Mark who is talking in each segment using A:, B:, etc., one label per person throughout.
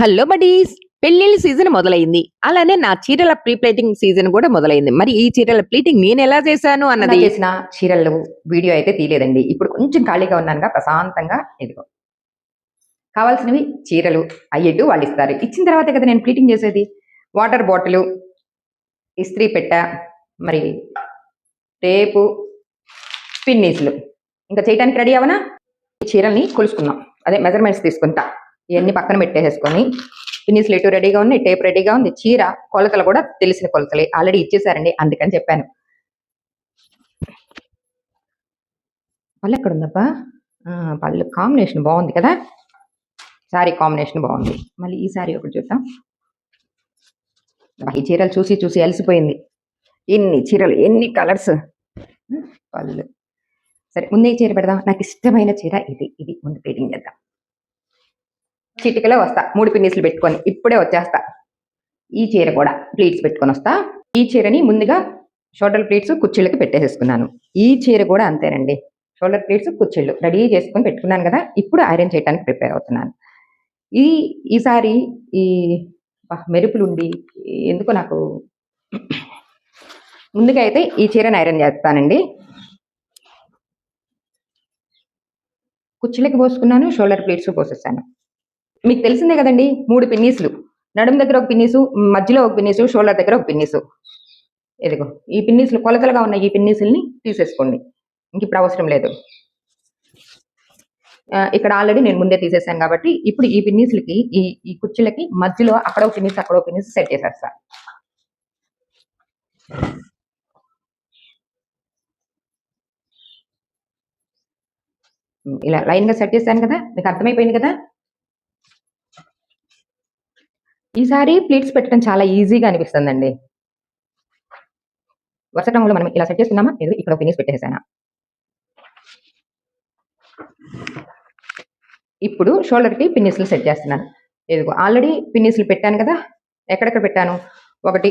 A: Hello buddies! పెళ్ళిళ్ళ season మొదలైంది. అలానే నా చీరల ప్రీ ప్లేటింగ్ సీజన్ కూడా మొదలైంది. మరి ఈ చీరల ప్లీటింగ్ నేను ఎలా చేశాను
B: అన్నది? చేసిన చీరలు వీడియో అయితే తీయలేదండి. ఇప్పుడు కొంచెం ఖాళీగా ఉన్నానుగా ప్రశాంతంగా ఇదిగో. కావాల్సినవి చీరలు అయ్యేట్టు వాళ్ళు ఇస్తారు. ఇచ్చిన తర్వాతే కదా నేను ప్లీటింగ్ చేసేది. వాటర్ బాటిల్ ఇస్త్రీ పెట్ట మరి టేపు పిన్నీసులు. ఇంకా చేయడానికి రెడీ అవనా ఈ చీరల్ని కొలుసుకుందాం. అదే మెజర్మెంట్స్ తీసుకుంటా. ఇవన్నీ పక్కన పెట్టేసేసుకొని పిన్ని స్లెట్ రెడీగా ఉన్నాయి టేప్ రెడీగా ఉంది చీర కొలతలు కూడా తెలిసిన కొలతలే. ఆల్రెడీ ఇచ్చేసారండి అందుకని చెప్పాను. పళ్ళు ఎక్కడ ఉందబ్బా పళ్ళు కాంబినేషన్ బాగుంది కదా? శారీ కాంబినేషన్ బాగుంది. మళ్ళీ ఈ శారీ ఒకటి చూద్దాం. ఈ చీరలు చూసి చూసి అలసిపోయింది. ఎన్ని చీరలు ఎన్ని కలర్స్ పళ్ళు. సరే ముందే చీర పెడదాం నాకు ఇష్టమైన చీర ఇది. ఇది ముందు పెయింటింగ్ చేద్దాం. చిటికలో వస్తా. మూడు పిన్నీసులు పెట్టుకొని ఇప్పుడే వచ్చేస్తా. ఈ చీర కూడా ప్లీట్స్ పెట్టుకొని వస్తా. ఈ చీరని ముందుగా షోల్డర్ ప్లీట్స్ కుర్చీలకి పెట్టేసేసుకున్నాను. ఈ చీర కూడా అంతేనండి. షోల్డర్ ప్లీట్స్ కుర్చీళ్ళు రెడీ చేసుకొని పెట్టుకున్నాను కదా ఇప్పుడు ఐరన్ చేయడానికి ప్రిపేర్ అవుతున్నాను. ఈ ఈసారి ఈ మెరుపులు ఉండి ఎందుకు నాకు ముందుగా అయితే ఈ చీరని ఐరన్ చేస్తానండి. కుర్చీలకి పోసుకున్నాను షోల్డర్ ప్లేట్స్ పోసేసాను. మీకు తెలిసిందే కదండి మూడు పిన్నీసులు. నడుము దగ్గర ఒక పిన్నీసు మధ్యలో ఒక పిన్నీసు షోల్డర్ దగ్గర ఒక పిన్నీసు. ఇదిగో ఈ పిన్నీసులు కొలతలుగా ఉన్న ఈ పిన్నీసుల్ని తీసేసుకోండి. ఇంక ఇప్పుడు అవసరం లేదు. ఇక్కడ ఆల్రెడీ నేను ముందే తీసేసాను కాబట్టి ఇప్పుడు ఈ పిన్నీసులకి ఈ ఈ కుర్చీలకి మధ్యలో అక్కడ ఒక పిన్నీస్ అక్కడ ఒక పిన్నీస్ సెట్ చేసేస్తా. ఇలా లైన్గా సెట్ చేశాను కదా మీకు అర్థమైపోయింది కదా? ఈసారి ప్లేట్స్ పెట్టడం చాలా ఈజీగా అనిపిస్తుందండి. వరుస క్రమంలో మనం ఇలా సెట్ చేసుకున్నామా ఇది ఇక్కడ ఫినిష్ పెట్టేసానా ఇప్పుడు షోల్డర్కి సెట్ చేస్తున్నాను. ఇదిగో ఆల్రెడీ పిన్నిస్లు పెట్టాను కదా? ఎక్కడెక్కడ పెట్టాను? ఒకటి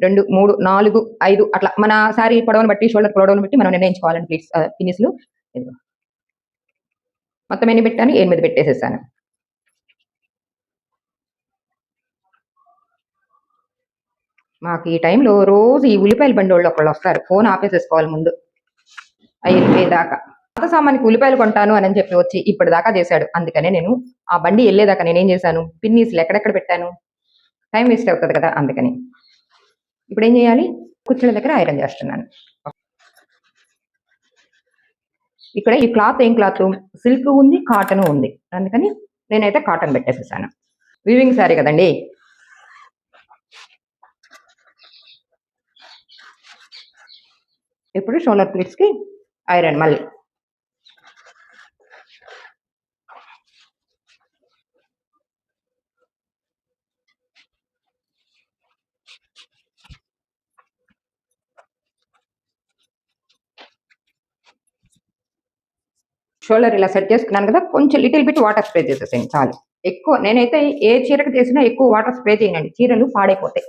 B: రెండు మూడు నాలుగు ఐదు అట్లా. మన సారీ పొడవును బట్టి షోల్డర్ పొడవును బట్టి మనం నిర్ణయించుకోవాలండి ప్లీట్స్ పిన్నిస్లు ఇదిగో. మొత్తం ఎన్ని పెట్టాను? ఎనిమిది పెట్టేసేసాను. మాకు ఈ టైంలో రోజు ఈ ఉల్లిపాయల బండి వాళ్ళు ఒకళ్ళు వస్తారు. ఫోన్ ఆపేసేసుకోవాలి ముందు. అయ్యి దాకా పాత సామానికి ఉల్లిపాయలు కొంటాను అని చెప్పి వచ్చి ఇప్పటి దాకా చేశాడు. అందుకనే నేను ఆ బండి వెళ్ళేదాకా నేనేం చేశాను? పిన్నీసులు ఎక్కడెక్కడ పెట్టాను? టైం వేస్ట్ అవుతుంది కదా అందుకని. ఇప్పుడు ఏం చేయాలి? కుర్చీల దగ్గర ఐరన్ చేస్తున్నాను. ఇక్కడ ఈ క్లాత్ ఏం క్లాత్ సిల్క్ ఉంది కాటన్ ఉంది. అందుకని నేనైతే కాటన్ పెట్టేసేసాను. వీవింగ్ శారీ కదండి. ఇప్పుడు షోలర్ ప్లేట్స్కి ఐరన్ మళ్ళీ. షోల్డర్ ఇలా సెట్ చేసుకున్నాను కదా కొంచెం లిటిల్ బిట్ వాటర్ స్ప్రే చేసేసాను చాలు. ఎక్కువ నేనైతే ఏ చీరకు చేసినా ఎక్కువ వాటర్ స్ప్రే చేయనండి చీరలు పాడైపోతాయి.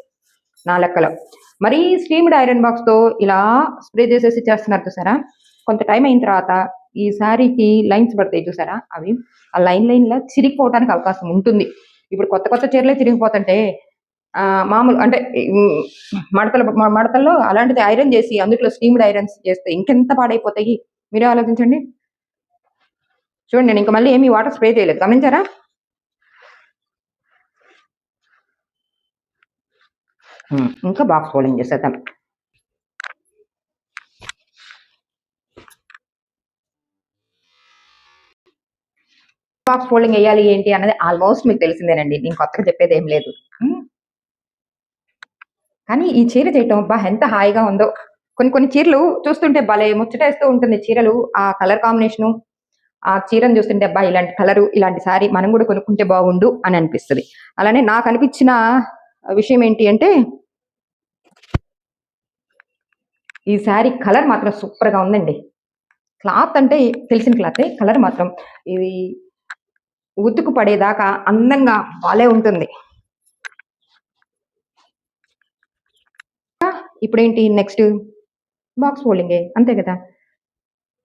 B: నా లెక్కలో. మరీ స్టీమ్డ్ ఐరన్ బాక్స్తో ఇలా స్ప్రే చేసేసి చేస్తున్నారు చూసారా? కొంత టైం అయిన తర్వాత ఈ శారీకి లైన్స్ పడతాయి చూసారా? అవి ఆ లైన్ లైన్లో చిరిగిపోవడానికి అవకాశం ఉంటుంది. ఇప్పుడు కొత్త కొత్త చీరలే చిరిగిపోతుంటే ఆ, మామూలు అంటే మడతలు మడతల మడతల్లో అలాంటిది ఐరన్ చేసి అందులో స్టీమ్డ్ ఐరన్స్ చేస్తే ఇంకెంత పాడైపోతాయి? మీరే ఆలోచించండి. చూడండి నేను ఇంకా మళ్ళీ ఏమీ వాటర్ స్ప్రే చేయలేదు. గమనించారా? ఇంకా బాక్స్ ఫోల్డింగ్ చేసేద్దాం. బాక్స్ ఫోల్డింగ్ వేయాలి ఏంటి అన్నది ఆల్మోస్ట్ మీకు తెలిసిందేనండి. నేను కొత్తగా చెప్పేది ఏం లేదు. కానీ ఈ చీర చేయటం బా ఎంత హాయిగా ఉందో. కొన్ని కొన్ని చీరలు చూస్తుంటే భలే ముచ్చటేస్తూ ఉంటుంది చీరలు. ఆ కలర్ కాంబినేషను ఆ చీరను చూస్తుంటే అబ్బా ఇలాంటి కలరు ఇలాంటి సారీ మనం కూడా కొనుక్కుంటే బాగుండు అని అనిపిస్తుంది. అలానే నాకు అనిపించిన విషయం ఏంటి అంటే ఈ శారీ కలర్ మాత్రం సూపర్గా ఉందండి. క్లాత్ అంటే తెలిసిన క్లాతే కలర్ మాత్రం ఇది ఉతుకు పడేదాకా అందంగా బాలే ఉంటుంది. ఇప్పుడేంటి నెక్స్ట్? బాక్స్ ఫోల్డింగే అంతే కదా?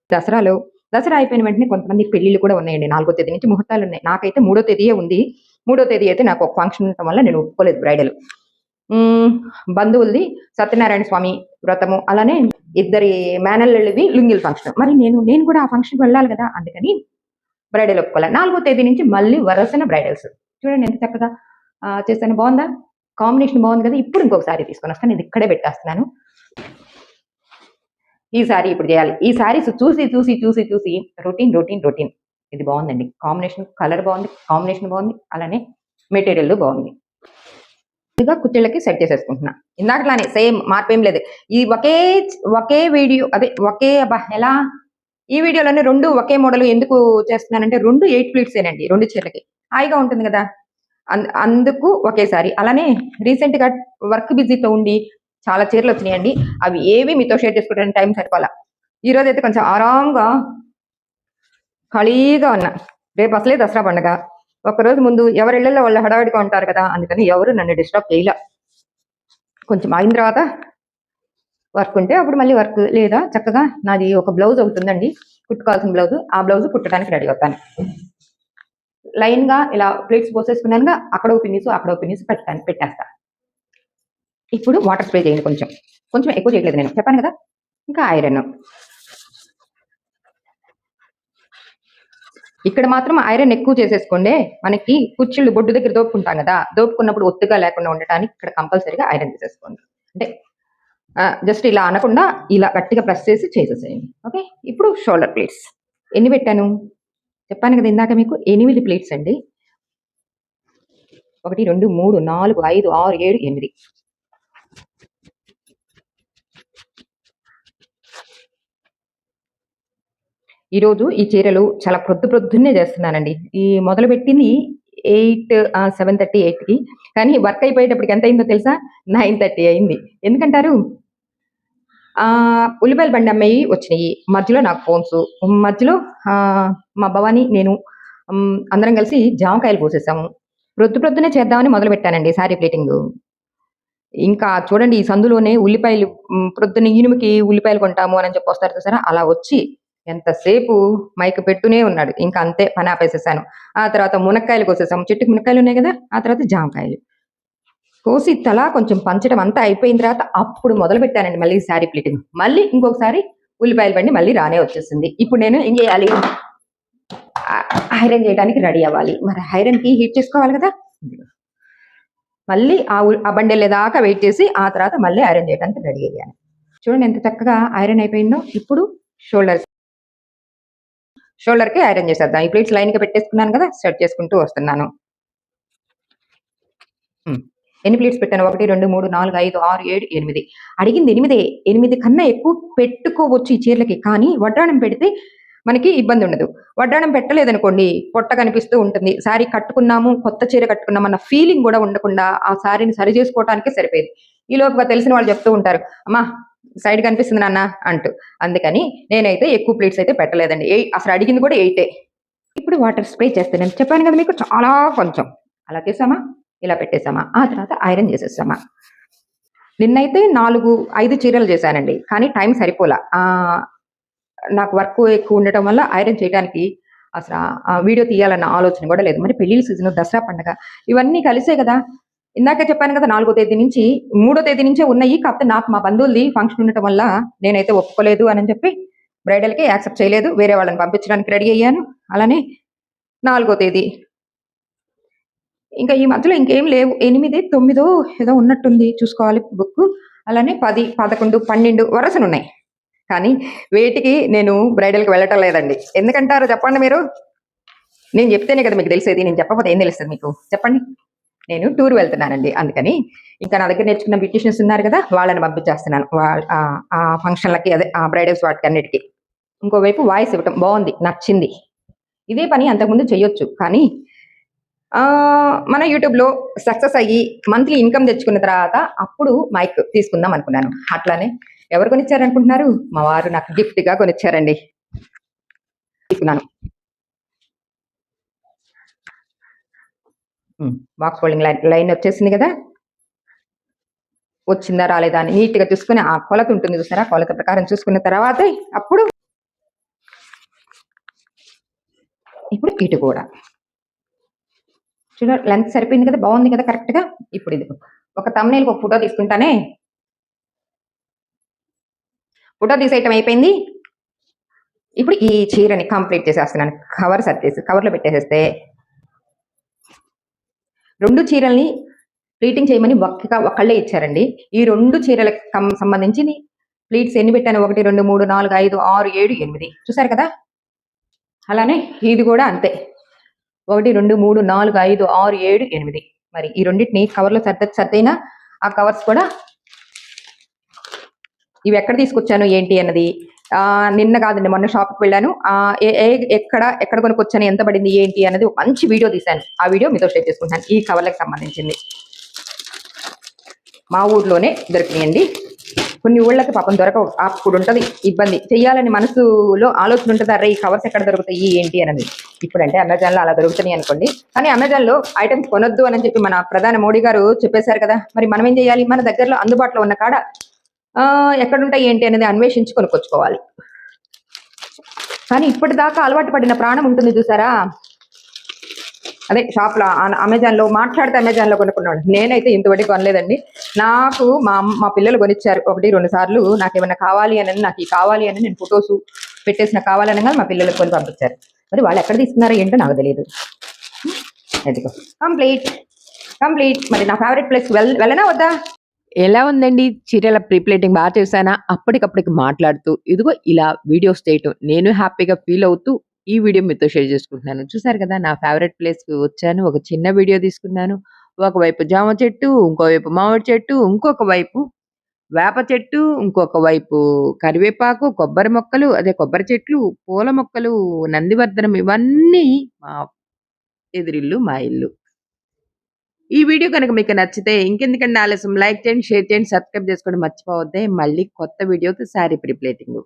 B: దసరాలో దసరా అయిపోయిన వెంటనే కొంతమంది పెళ్ళిళ్ళు కూడా ఉన్నాయండి నాలుగో తేదీ నుంచి ముహూర్తాలు ఉన్నాయి నాకైతే మూడో తేదీయే ఉంది. మూడో తేదీ అయితే నాకు ఒక ఫంక్షన్ ఉండటం వల్ల నేను ఒప్పుకోలేదు బ్రైడల్ బంధువులది సత్యనారాయణ స్వామి వ్రతము అలానే ఇద్దరి మేనల్లవి లుంగిల్ ఫంక్షన్ మరి నేను నేను కూడా ఆ ఫంక్షన్కి వెళ్ళాలి కదా? అందుకని బ్రైడల్ ఒప్పుకోవాలి నాలుగో తేదీ నుంచి మళ్ళీ వరుసన బ్రైడల్స్ చూడండి ఎంత చక్కగా చేస్తాను బాగుందా? కాంబినేషన్ బాగుంది కదా? ఇప్పుడు ఇంకొకసారి తీసుకొని వస్తాను. ఇది ఇక్కడే పెట్టేస్తున్నాను. ఈ సారీ ఇప్పుడు చేయాలి. ఈ సారీస్ చూసి చూసి చూసి చూసి రొటీన్ రొటీన్ రొటీన్ ఇది బాగుందండి. కాంబినేషన్ కలర్ బాగుంది కాంబినేషన్ బాగుంది అలానే మెటీరియల్ బాగుంది. ఇదిగా కుర్చీలకి సెట్ చేసేసుకుంటున్నా. ఇందాకలానే సేమ్ మార్పేం లేదు. ఈ ఒకే ఒకే వీడియో అదే ఒకే అబ్బా ఎలా? ఈ వీడియోలోనే రెండు ఒకే మోడల్ ఎందుకు చేస్తున్నానంటే రెండు ఎయిట్ ప్లీట్స్ ఏనండి రెండు చీరలకి. హాయిగా ఉంటుంది కదా? అన్- అందుకు ఒకేసారి. అలానే రీసెంట్గా వర్క్ బిజీతో ఉండి చాలా చీరలు వచ్చినాయండి. అవి ఏవి మీతో షేర్ చేసుకోవడానికి టైం సరిపోలా. ఈ రోజు అయితే కొంచెం ఆరాంగా ఖాళీగా ఉన్నా. రేపు అసలే దసరా పండుగ. రోజు ముందు ఎవరి ఇళ్ళలో వాళ్ళు హడావిడిగా ఉంటారు కదా అందుకని ఎవరు నన్ను డిస్టర్బ్ చేయలే. కొంచెం ఆగిన తర్వాత వర్క్ ఉంటే అప్పుడు మళ్ళీ వర్క్ లేదా చక్కగా నాది ఒక బ్లౌజ్ ఒకటి ఉందండి. కుట్టుకోవాల్సిన బ్లౌజ్ ఆ బ్లౌజ్ కుట్టడానికి రెడీ అవుతాను. లైన్గా ఇలా ప్లేట్స్ పోసేసుకున్నానుగా అక్కడ ఒక అక్కడ ఒక పెట్టాను పెట్టేస్తా. ఇప్పుడు వాటర్ స్ప్రే చేయండి కొంచెం. కొంచెం ఎక్కువ చేయట్లేదు నేను. చెప్పాను కదా? ఇంకా ఐరన్ ఇక్కడ మాత్రం ఐరన్ ఎక్కువ చేసేసుకోండి. మనకి కుర్చీలు బొడ్డు దగ్గర దోపుకుంటాం కదా. దోపుకున్నప్పుడు ఒత్తుగా లేకుండా ఉండటానికి ఇక్కడ కంపల్సరీగా ఐరన్ చేసేసుకోండి అంటే జస్ట్ ఇలా అనకుండా ఇలా గట్టిగా ప్రెస్ చేసి చేసేసేయండి. ఓకే? ఇప్పుడు షోల్డర్ ప్లేట్స్. ఎన్ని పెట్టాను? చెప్పాను కదా ఇందాక మీకు ఎనిమిది ప్లేట్స్ అండి. ఒకటి రెండు మూడు నాలుగు ఐదు ఆరు ఏడు ఎనిమిది. ఈరోజు ఈ చీరలు చాలా ప్రొద్దు ప్రొద్దున్నే చేస్తున్నానండి. ఈ మొదలు పెట్టింది ఎయిట్ సెవెన్ థర్టీ ఎయిట్కి. కానీ వర్క్ అయిపోయేటప్పటికి ఎంత అయిందో తెలుసా? నైన్ థర్టీ అయింది. ఎందుకంటారు? ఉల్లిపాయలు బండి అమ్మాయి వచ్చినాయి. మధ్యలో నాకు ఫోన్స్. మధ్యలో మా భవాని నేను అందరం కలిసి జామకాయలు పోసేసాము. ప్రొద్దు ప్రొద్దునే చేద్దామని మొదలు పెట్టానండి శారీ ప్లేటింగ్. ఇంకా చూడండి ఈ సందులోనే ఉల్లిపాయలు ప్రొద్దున ఇనుముకి ఉల్లిపాయలు కొంటాము అని చెప్పి వస్తారు చూసారా? అలా వచ్చి ఎంతసేపు మైక్ పెట్టునే ఉన్నాడు. ఇంకా అంతే పని ఆపేసేసాను. ఆ తర్వాత మునక్కాయలు కోసేసాము చెట్టుకి మునక్కాయలు ఉన్నాయి కదా? ఆ తర్వాత జామకాయలు. కోసి తలా కొంచెం పంచడం అంతా అయిపోయిన తర్వాత అప్పుడు మొదలు పెట్టానండి మళ్ళీ శారీ ప్లేటింగ్ మళ్ళీ ఇంకొకసారి ఉల్లిపాయలు బండి మళ్ళీ రానే వచ్చేసింది. ఇప్పుడు నేను ఏం చేయాలి? ఐరన్ చేయడానికి రెడీ అవ్వాలి. మరి ఐరన్కి హీట్ చేసుకోవాలి కదా? మళ్ళీ ఆ ఉల్- ఆ బండి వెళ్ళేదాకా వెయిట్ చేసి ఆ తర్వాత మళ్ళీ ఐరన్ చేయడానికి రెడీ అయ్యాను. చూడండి ఎంత చక్కగా ఐరన్ అయిపోయిందో. ఇప్పుడు షోల్డర్స్ షోల్డర్కి ఐరన్ చేసేద్దాం. ఈ ప్లేట్స్ లైన్గా పెట్టేసుకున్నాను కదా సెట్ చేసుకుంటూ వస్తున్నాను. ఎన్ని ప్లేట్స్ పెట్టాను? ఒకటి రెండు మూడు నాలుగు ఐదు ఆరు ఏడు ఎనిమిది. అడిగింది ఎనిమిదే. ఎనిమిది కన్నా ఎక్కువ పెట్టుకోవచ్చు ఈ చీరలకి కానీ వడ్డాణం పెడితే మనకి ఇబ్బంది ఉండదు. వడ్డాణం పెట్టలేదనుకోండి పొట్ట కనిపిస్తూ ఉంటుంది. శారీ కట్టుకున్నాము కొత్త చీర కట్టుకున్నాం అన్న ఫీలింగ్ కూడా ఉండకుండా ఆ శారీని సరి చేసుకోవడానికే సరిపోయేది. ఈ లోపుగా తెలిసిన వాళ్ళు చెప్తూ ఉంటారు అమ్మా సైడ్ కనిపిస్తుంది నాన్న అంటూ. అందుకని నేనైతే ఎక్కువ ప్లేట్స్ అయితే పెట్టలేదండి. ఎయి అసలు అడిగింది కూడా ఎయిటే. ఇప్పుడు వాటర్ స్ప్రే చేస్తే నేను చెప్పాను కదా మీకు చాలా కొంచెం. అలా చేసామా? ఇలా పెట్టేసామా? ఆ తర్వాత ఐరన్ చేసేసామా? నిన్నైతే నాలుగు ఐదు చీరలు చేశానండి. కానీ టైం సరిపోలా. నాకు వర్క్ ఎక్కువ ఉండటం వల్ల ఐరన్ చేయడానికి అసలు వీడియో తీయాలన్న ఆలోచన కూడా లేదు. మరి పెళ్ళి సీజన్ దసరా పండగ ఇవన్నీ కలిసే కదా. ఇందాక చెప్పాను కదా నాలుగో తేదీ నుంచి మూడో తేదీ నుంచే ఉన్నాయి. కాకపోతే నాకు మా బంధువులది ఫంక్షన్ ఉండటం వల్ల నేనైతే ఒప్పుకోలేదు అని చెప్పి బ్రైడల్కి యాక్సెప్ట్ చేయలేదు. వేరే వాళ్ళని పంపించడానికి రెడీ అయ్యాను. అలానే నాలుగో తేదీ. ఇంకా ఈ మధ్యలో ఇంకేం లేవు. ఎనిమిది తొమ్మిదో ఏదో ఉన్నట్టుంది చూసుకోవాలి బుక్ అలానే పది పదకొండు పన్నెండు వరుసలు ఉన్నాయి. కానీ వేటికి నేను బ్రైడల్కి వెళ్ళటం లేదండి. ఎందుకంటారో చెప్పండి మీరు? నేను చెప్తేనే కదా మీకు తెలిసేది. నేను చెప్పకపోతే ఏం తెలుస్తుంది మీకు? చెప్పండి. నేను టూర్ వెళ్తున్నానండి. అందుకని ఇంకా నా దగ్గర నేర్చుకున్న బ్యూటిషియన్స్ ఉన్నారు కదా వాళ్ళని పంపించేస్తున్నాను. వాళ్ళ ఆ- ఫంక్షన్లకి అదే ఆ బ్రైడల్స్ వాటికి అన్నిటికీ ఇంకోవైపు వాయిస్ ఇవ్వటం బాగుంది నచ్చింది. ఇదే పని అంతకుముందు చేయొచ్చు కానీ ఆ, మన యూట్యూబ్లో సక్సెస్ అయ్యి మంత్లీ ఇన్కమ్ తెచ్చుకున్న తర్వాత అప్పుడు మైక్ తీసుకుందాం అనుకున్నాను. అట్లానే ఎవరు కొనిచ్చారు అనుకుంటున్నారు మా వారు నాకు గిఫ్ట్గా గా కొనిచ్చారండి. తీసుకున్నాను. బాక్స్ ఫోల్డింగ్ లైన్ లైన్ వచ్చేసింది కదా? వచ్చిందా రాలేదా అని నీట్గా చూసుకుని ఆ కొలత ఉంటుంది చూసారా? కొలత ప్రకారం చూసుకున్న తర్వాత అప్పుడు ఇప్పుడు ఇటు కూడా. చూడ లెంత్ సరిపోయింది కదా? బాగుంది కదా కరెక్ట్గా ఇప్పుడు ఇది. ఒక తమ్నేల్ ఒక ఫోటో తీసుకుంటానే. ఫోటో తీసేయటం అయిపోయింది. ఇప్పుడు ఈ చీరని కంప్లీట్ చేసేస్తున్నాను. కవర్ సర్దేసి కవర్లో పెట్టేసేస్తే రెండు చీరల్ని ప్లీటింగ్ చేయమని ఒక్క ఒక్కళ్ళే ఇచ్చారండి. ఈ రెండు చీరలకు సంబంధించి ప్లీట్స్ ఎన్ని పెట్టాను? ఒకటి రెండు మూడు నాలుగు ఐదు ఆరు ఏడు ఎనిమిది. చూసారు కదా? అలానే ఇది కూడా అంతే. ఒకటి రెండు మూడు నాలుగు ఐదు ఆరు ఏడు ఎనిమిది. మరి ఈ రెండింటిని కవర్లో సర్ద సర్దైనా? ఆ కవర్స్ కూడా ఇవి ఎక్కడ తీసుకొచ్చాను? ఏంటి అన్నది? నిన్న కాదండి మొన్న షాప్కి వెళ్ళాను. ఆ ఏ- ఎక్కడ ఎక్కడ కొనుక్కొచ్చాను ఎంత పడింది ఏంటి అనేది మంచి వీడియో తీశాను. ఆ వీడియో మీతో షేర్ చేసుకుంటాను. ఈ కవర్లకు సంబంధించింది. మా ఊర్లోనే దొరికినాయండి. కొన్ని ఊళ్ళకి పాపం దొరకవు అప్పుడు ఉంటుంది ఇబ్బంది. చెయ్యాలని మనసులో ఆలోచన ఉంటుంది అరే ఈ కవర్స్ ఎక్కడ దొరుకుతాయి ఏంటి అనేది ఇప్పుడంటే అమెజాన్లో అలా దొరుకుతున్నాయి అనుకోండి. కానీ అమెజాన్లో ఐటమ్స్ కొనొద్దు అని చెప్పి మన ప్రధాని మోడీ గారు చెప్పేశారు కదా. మరి మనం ఏం చేయాలి మన దగ్గరలో అందుబాటులో ఉన్న కాడ ఎక్కడుంటాయి ఏంటి అనేది అన్వేషించి కొనుక్కొచ్చుకోవాలి. కానీ ఇప్పటిదాకా అలవాటు పడిన ప్రాణం ఉంటుంది చూసారా? అదే షాప్లో అమెజాన్లో అమెజాన్లో మాట్లాడితే అమెజాన్లో కొనుక్కున్నాడు. నేనైతే ఇంతవరకు కొనలేదండి. నాకు మా అమ్మ- మా పిల్లలు కొనిచ్చారు. ఒకటి రెండు సార్లు నాకు ఏమైనా కావాలి అని నాకు ఈ కావాలి అని నేను ఫొటోస్ పెట్టేసిన కావాలనగా మా పిల్లలకు కొని పంపించారు. మరి వాళ్ళు ఎక్కడ తీసుకున్నారో ఏంటో నాకు తెలియదు. కంప్లీట్ కంప్లీట్ మరి నా ఫేవరెట్ ప్లేస్ వెల్ వెళ్ళనా వద్దా?
A: ఎలా ఉందండి? చీరల ప్రీప్లేటింగ్ బాగా చేశానా? అప్పటికప్పటికి మాట్లాడుతూ ఇదిగో ఇలా వీడియోస్ చేయటం నేను హ్యాపీగా ఫీల్ అవుతూ ఈ వీడియో మీతో షేర్ చేసుకుంటున్నాను. చూసారు కదా నా ఫేవరెట్ ప్లేస్కి వచ్చాను. ఒక చిన్న వీడియో తీసుకున్నాను. ఒకవైపు జామ చెట్టు ఇంకోవైపు మామిడి చెట్టు ఇంకొక వైపు వేప చెట్టు ఇంకొక వైపు కరివేపాకు కొబ్బరి మొక్కలు అదే కొబ్బరి చెట్లు పూల మొక్కలు నందివర్ధనం ఇవన్నీ మా ఎదురిల్లు మా ఇల్లు. ఈ వీడియో కనుక మీకు నచ్చితే ఇంకెందుకంటే ఆలస్యం? లైక్ చేయండి షేర్ చేయండి సబ్స్క్రైబ్ చేసుకోండి మర్చిపోవద్దే. మళ్ళీ కొత్త వీడియోతో శారీ ప్రిప్లేటింగ్.